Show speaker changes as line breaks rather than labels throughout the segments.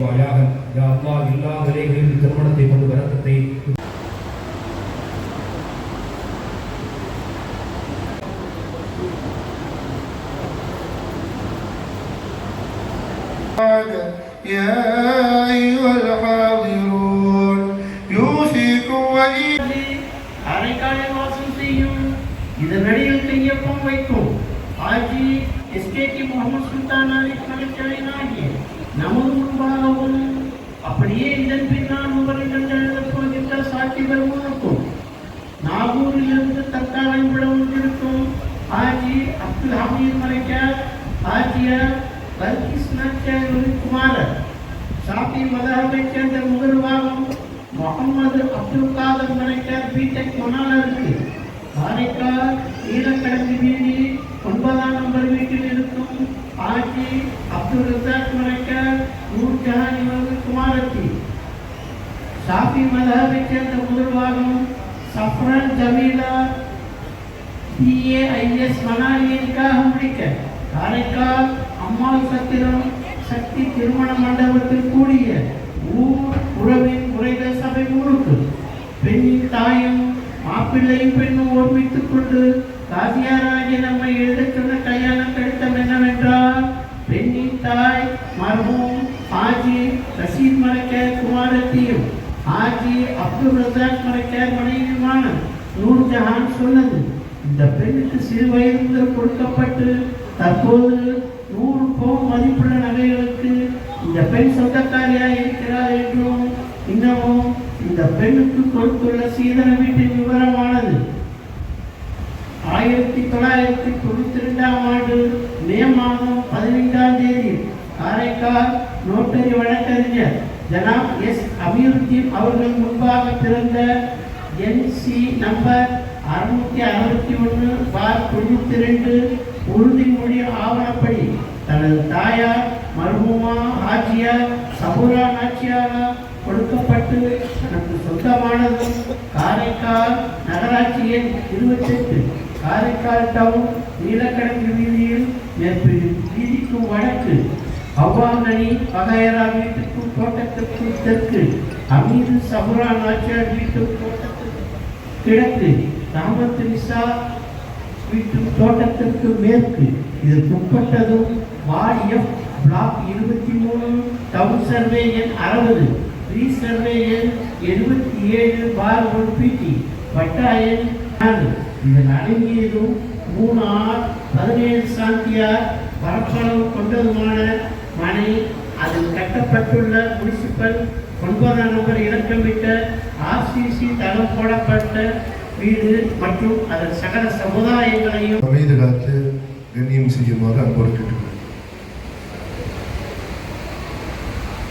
வாயாக யா அல்லாஹ் எல்லா நிலைகளிலும் திருமணத்தை கொண்டு வரக்கத்தை
يا أيها الحاضرون يوصيكم ولي
அரைக்காலில் வாசம் செய்யும் இதனடியில் கையொப்பம் வைக்கும் ஆஜி எஸ்கேடி முகமது சுல்தான் அலி கலைஞராகிய நமது முன்பாகவும் அப்படியே இதன் பின்னால் முகரிடம் எழுதப் போகின்ற சாட்சிகள் இருக்கும். நாகூரிலிருந்து தற்காலம் விட வந்திருக்கும் ஆஜி அப்துல் ஹமீர் மலைக்கார் ஆஜியார் பல்கிஸ் நாச்சியார் குமாரர் ஷாஃபி மதஹபைச் சேர்ந்த முகர்வாகம் முகமது அப்துல் காதர் மலைக்கார் பிடெக் மணாலருக்கு காரைக்கால் நீலக்கடந்து வீதி ஒன்பதாம் ஷாஃபி மதஹபைச் சேர்ந்த முகர்வாகம் சஃப்ரான் ஜமீலா முடிக்க காரைக்கால் அம்மாள் சத்திரம் சக்தி திருமண மண்டபத்தில் கூடிய ஊர் உறவின் முறைகள் சபை முழுக்கு பெண்ணின் தாயும் மாப்பிள்ளையும் பெண்ணும் ஒருமித்துக் கொண்டு காசியாராகிய நம்மை எழுதச் கல்யாணம் கடித்தம் என்னவென்றால் பெண்ணின் தாய் மர்மம் ஆஜி ரசீத் மறைக்க குமாரத்தியும் ஆஜி அப்துல் ரசாக் மறைக்கார் மனைவியுமான நூர் ஜஹான் சொன்னது இந்த பெண்ணுக்கு சிறு வயது முதல் கொடுக்கப்பட்டு தற்போது நூறு பவுன் மதிப்புள்ள நகைகளுக்கு இந்த பெண் சொந்தக்காரியாக இருக்கிறார் என்றும் இன்னமும் இந்த பெண்ணுக்கு கொடுத்துள்ள சீதன வீட்டின் விவரமானது. ஆயிரத்தி தொள்ளாயிரத்தி தொண்ணூத்தி ரெண்டாம் ஆண்டு மே மாதம் பதினைந்தாம் தேதி காரைக்கால் நோட்டரி வழக்கறிஞர் ஜனாப் எஸ் அபியுத்தீன் அவர்கள் முன்பாக பிறந்த என்சி நம்பர் அறுநூத்தி அறுபத்தி ஒன்று பார் தொண்ணூத்தி ரெண்டு உறுதிமொழி ஆவணப்படி தனது தாயார் மர்ஹூமா ஆட்சியா சபுரா நாச்சியாரா கொடுக்கப்பட்டு தனக்கு சொந்தமானதும் காரைக்கால் நகராட்சி எண் இருபத்தெட்டு. காரைக்கால் டவுன் நீலக்கடங்கு வீதியில் மேற்கு வீதிக்கும் வழக்கு அவ்வாங்கனி பகையரா வீட்டுக்கும் தோட்டத்திற்கும் தெற்கு அமீது சபுரா நாச்சியார் வீட்டு தோட்டத்துக்கு கிழக்கு ராமத்து நிசா வீட்டு தோட்டத்திற்கு மேற்கு. இதற்கு உட்பட்டதும் வாரியம் பிளாக் இருபத்தி மூணு டவுன் சர்வே எண் அறுபது ரீ சர்வே எண் எழுபத்தி ஏழு பார் ஒன் பிடி பட்டா எண் நாலு இதன் அடங்கியதும் மூணு ஆர் பதினேழு சாந்தியார் பரப்பளவு கொண்டதுமான மனை அதில் கட்டப்பட்டுள்ள முனிசிபல் ஒன்பதாம் நம்பர் இலக்கமிட்ட ஆர்சிசி தளம் போடப்பட்ட வீடு மற்றும் அதன் சகல சமுதாயங்களையும்
அமைதி காத்து கண்ணியம் செய்யுமாறு அன்போடு கேட்டுக்கொள்கிறேன்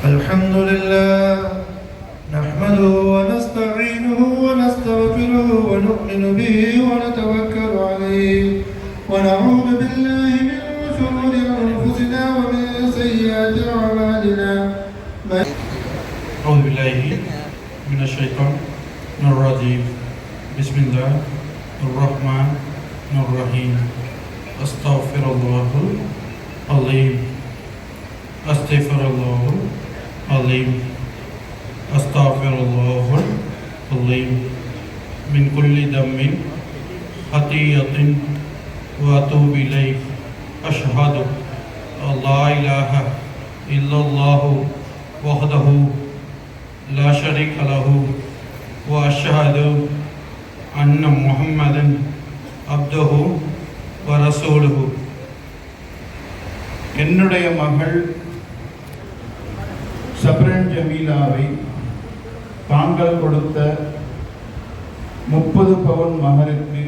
الحمد لله نحمده ونستعينه ونستغفره ونؤمن به ونتوكل عليه ونعوذ بالله من
أعوذ بالله من الشيطان الرجيم. بسم الله الرحمن الرحيم. أستغفر الله العظيم. أستغفر الله العظيم. أستغفر الله العظيم. من كل ذنب خطيئة وأتوب إليه. أشهد أن لا إله إلا الله. وحده لا شريك له وأشهد أن محمدا عبده ورسوله என்னுடைய மகள் சப்ரன் ஜமீலாவை தாங்கள் கொடுத்த முப்பது பவுன் மகருக்கு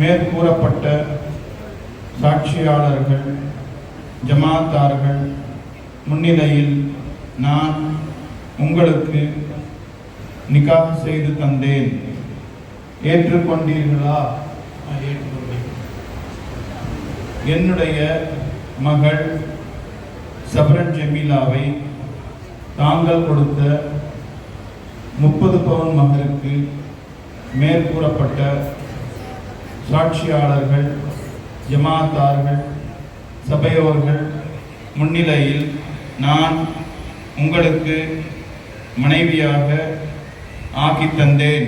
மேற்கூறப்பட்ட சாட்சியாளர்கள் ஜமாத்தார்கள் முன்னிலையில் நான் உங்களுக்கு நிக்காஹ் செய்து தந்தேன். ஏற்றுக்கொண்டீர்களா? "ஆ, ஏற்றுக்கொண்டேன். என்னுடைய மகள் சபரன் ஜமீலாவை தாங்கள் கொடுத்த முப்பது பவுன் மகருக்கு மேற்கூறப்பட்ட சாட்சியாளர்கள் ஜமாத்தார்கள் சபையோர்கள் முன்னிலையில் நான் உங்களுக்கு மனைவியாக ஆக்கி தந்தேன்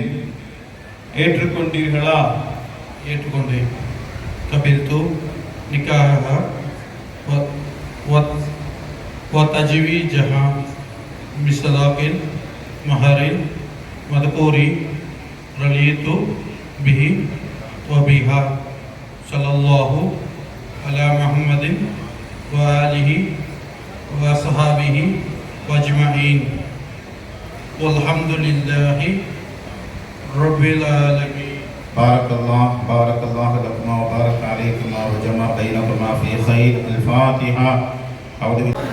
ஏற்றுக்கொண்டீர்களா
ஏற்றுக்கொண்டேன் கபில்து நிக்காக வத்தஜிவி ஜஹா மிஸ்லாக்கின் மஹரின் மதபூரி ரலீத்து பிஹி வபிஹா சலல்லாஹு அலா முகமதின் வாலிஹி வசஹாபிஹி أجمعين. والحمد لله رب العالمين.
بارك الله بارك الله لكما وبارك عليكما وجمع بينكما في خير. الفاتحة. أعوذ بالله.